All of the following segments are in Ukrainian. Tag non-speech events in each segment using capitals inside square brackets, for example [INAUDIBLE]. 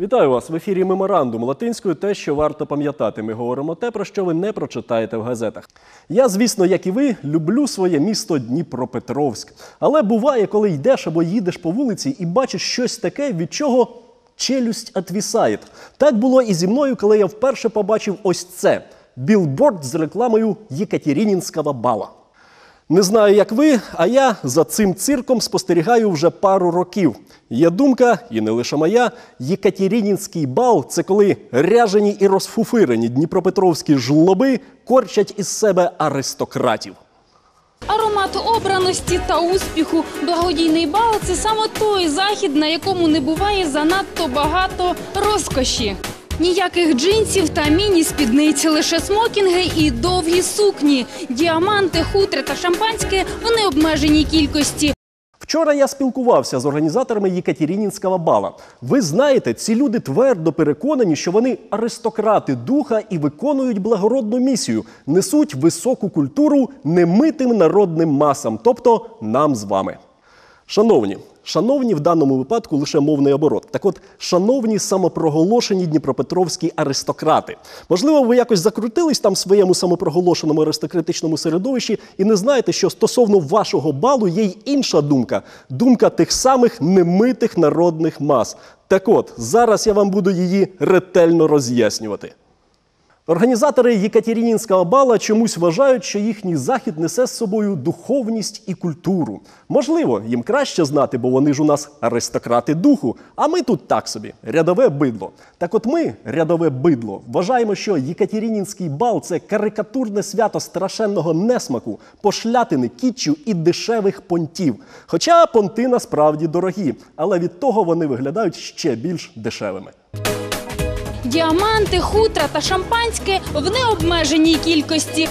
Вітаю вас в ефірі Меморандум латинською. Те, що варто пам'ятати. Ми говоримо те, про що ви не прочитаєте в газетах. Я, звісно, як і ви, люблю своє місто Дніпропетровськ. Але буває, коли йдеш або їдеш по вулиці і бачиш щось таке, від чого челюсть отвісає. Так було і зі мною, коли я вперше побачив ось це білборд з рекламою Єкатеринінського бала. Не знаю, як ви, а я за цим цирком спостерігаю вже пару років. Є думка, і не лише моя, Єкатеринінський бал це коли ряжені і розфуфирені дніпропетровські жлоби корчать із себе аристократів. Аромат обраності та успіху. Благодійний бал це саме той захід, на якому не буває занадто багато розкоші. Ніяких джинсів та міні-спідниць, лише смокінги і довгі сукні. Діаманти, хутри та шампанське в необмеженій кількості. Вчора я спілкувався з організаторами Єкатеринінського бала. Ви знаєте, ці люди твердо переконані, що вони аристократи духа і виконують благородну місію, несуть високу культуру немитим народним масам, тобто нам з вами. Шановні, шановні в даному випадку лише мовний оборот. Так от, шановні самопроголошені дніпропетровські аристократи. Можливо, ви якось закрутились там в своєму самопроголошеному аристократичному середовищі і не знаєте, що стосовно вашого балу є й інша думка думка тих самих немитих народних мас. Так от, зараз я вам буду її ретельно роз'яснювати. Організатори Єкатеринінського бала чомусь вважають, що їхній захід несе з собою духовність і культуру. Можливо, їм краще знати, бо вони ж у нас аристократи духу, а ми тут так собі рядове бидло. Так от ми, рядове бидло, вважаємо, що Єкатеринінський бал це карикатурне свято страшенного несмаку, пошлятини, кітчу і дешевих понтів. Хоча понти насправді дорогі, але від того вони виглядають ще більш дешевими. Діаманти, хутра та шампанське в необмеженій кількості.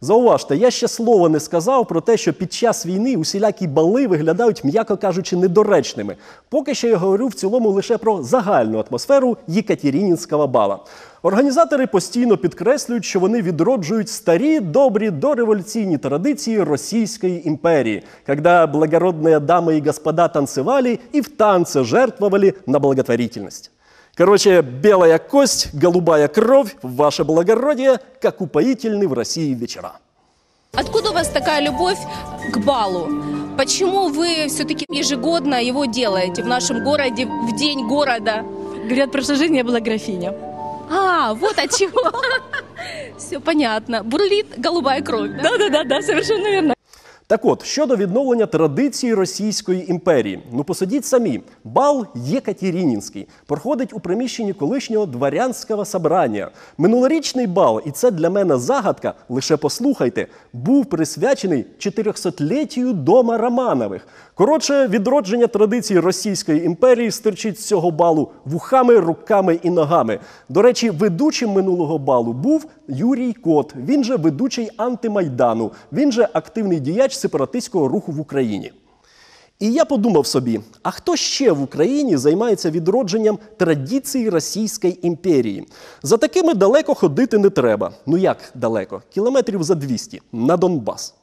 Зауважте, я ще слова не сказав про те, що під час війни усілякі бали виглядають, м'яко кажучи, недоречними. Поки що я говорю в цілому лише про загальну атмосферу Єкатеринінського бала. Організатори постійно підкреслюють, що вони відроджують старі добрі дореволюційні традиції Російської імперії, коли благородні дами і господа танцевали і в танце жертвовали на благотворительність. Короче, белая кость, голубая кровь, ваше благородие, как упоительны в России вечера. Откуда у вас такая любовь к балу? Почему вы все-таки ежегодно его делаете в нашем городе, в день города? Говорят, в прошлой жизни я была графиня. А, вот от чего. [LAUGHS] Все понятно. Бурлит голубая кровь. да? Да-да-да, да, совершенно верно. Так от, щодо відновлення традиції Російської імперії, ну посудіть самі, бал Єкатеринінський проходить у приміщенні колишнього дворянського собрання. Минулорічний бал, і це для мене загадка, лише послухайте, був присвячений 400-літтю дома Романових. Коротше, відродження традиції Російської імперії стирчить з цього балу вухами, руками і ногами. До речі, ведучим минулого балу був Юрій Кот. Він же ведучий антимайдану. Він же активний діяч сепаратистського руху в Україні. І я подумав собі: а хто ще в Україні займається відродженням традицій Російської імперії? За такими далеко ходити не треба. Ну як далеко? Кілометрів за 200 на Донбас.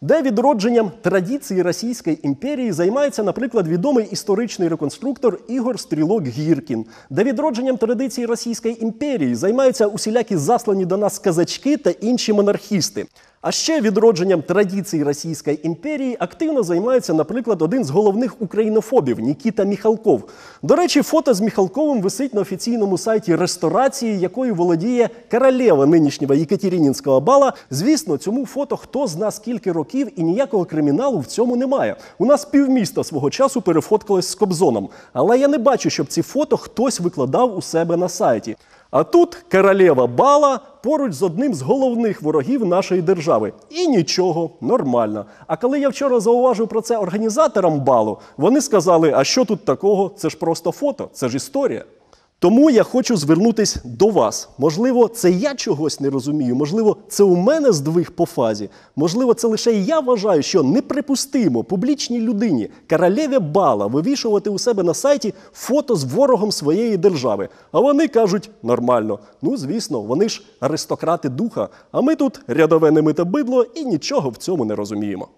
Де відродженням традиції Російської імперії займається, наприклад, відомий історичний реконструктор Ігор Стрілок Гіркін, де відродженням традиції Російської імперії займаються усілякі заслані до нас казачки та інші монархісти. А ще відродженням традицій Російської імперії активно займається, наприклад, один з головних українофобів Нікіта Міхалков. До речі, фото з Міхалковим висить на офіційному сайті ресторації, якою володіє королева нинішнього Єкатеринінського бала. Звісно, цьому фото хто з нас скільки років і ніякого криміналу в цьому немає. У нас півміста свого часу перефоткалось з Кобзоном, але я не бачу, щоб ці фото хтось викладав у себе на сайті. А тут королева бала поруч з одним з головних ворогів нашої держави. І нічого, нормально. А коли я вчора зауважив про це організаторам балу, вони сказали: а що тут такого? Це ж просто фото, це ж історія. Тому я хочу звернутися до вас. Можливо, це я чогось не розумію, можливо, це у мене здвиг по фазі. Можливо, це лише я вважаю, що неприпустимо публічній людині королеві бала вивішувати у себе на сайті фото з ворогом своєї держави. А вони кажуть нормально. Ну, звісно, вони ж аристократи духа. А ми тут рядове немите бидло і нічого в цьому не розуміємо.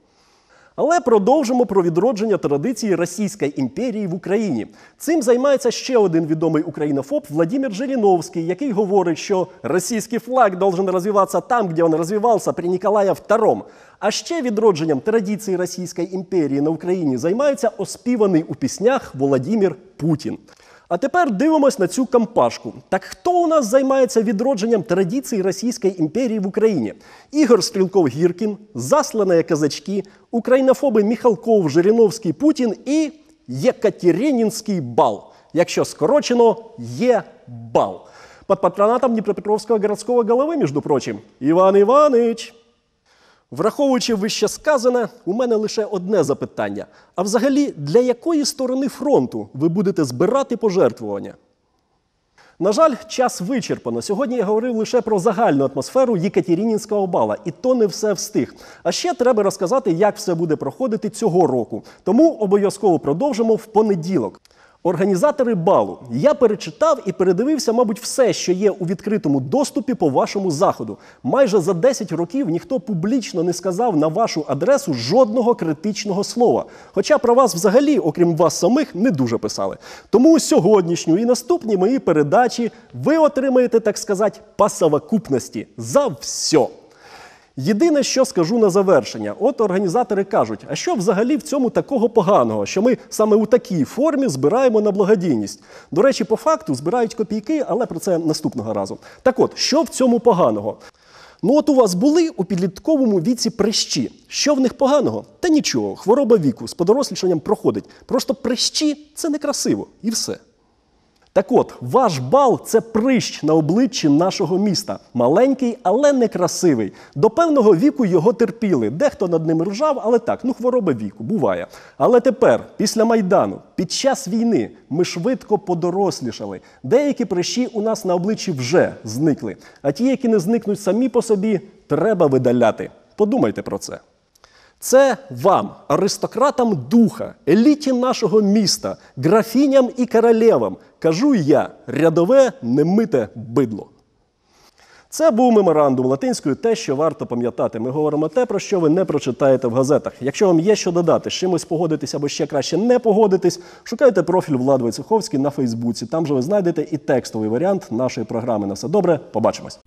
Але продовжимо про відродження традиції Російської імперії в Україні. Цим займається ще один відомий українофоб Владимир Жириновський, який говорить, що російський флаг должен розвиватися там, де він розвивався при Ніколая II. А ще відродженням традиції Російської імперії на Україні займається оспіваний у піснях Володимир Путін. А тепер дивимось на цю кампашку. Так хто у нас займається відродженням традицій Російської імперії в Україні? Ігор Стрілков Гіркін, заслані казачки, українофоби Міхалков, Жириновський, Путін і Єкатеринінський бал. Якщо скорочено, є бал. Под патронатом Дніпропетровського городського голови, між прочим, Іван Іванич. Враховуючи вище сказане, у мене лише одне запитання: а взагалі, для якої сторони фронту ви будете збирати пожертвування? На жаль, час вичерпано. Сьогодні я говорив лише про загальну атмосферу Єкатеринінського бала, і то не все встиг. А ще треба розказати, як все буде проходити цього року. Тому обов'язково продовжимо в понеділок. Організатори балу. Я перечитав і передивився, мабуть, все, що є у відкритому доступі по вашому заходу. Майже за 10 років ніхто публічно не сказав на вашу адресу жодного критичного слова. Хоча про вас взагалі, окрім вас самих, не дуже писали. Тому сьогоднішню і наступні мої передачі ви отримаєте, так сказати, по совокупності за все. Єдине, що скажу на завершення, от організатори кажуть, а що взагалі в цьому такого поганого, що ми саме у такій формі збираємо на благодійність. До речі, по факту збирають копійки, але про це наступного разу. Так от, що в цьому поганого? Ну, от у вас були у підлітковому віці прищі. Що в них поганого? Та нічого, хвороба віку з подорослішанням проходить. Просто прищі це некрасиво і все. Так от, ваш бал це прищ на обличчі нашого міста. Маленький, але некрасивий. До певного віку його терпіли. Дехто над ним ржав, але так, ну хвороба віку, буває. Але тепер, після Майдану, під час війни, ми швидко подорослішали. Деякі прищі у нас на обличчі вже зникли. А ті, які не зникнуть самі по собі, треба видаляти. Подумайте про це. Це вам, аристократам духа, еліті нашого міста, графіням і королевам, кажу я, рядове немите бидло. Це був меморандум латинською, те, що варто пам'ятати. Ми говоримо те, про що ви не прочитаєте в газетах. Якщо вам є що додати, з чимось погодитись або ще краще не погодитись, шукайте профіль Влад Войцеховський на Фейсбуці. Там же ви знайдете і текстовий варіант нашої програми. На все добре, побачимось.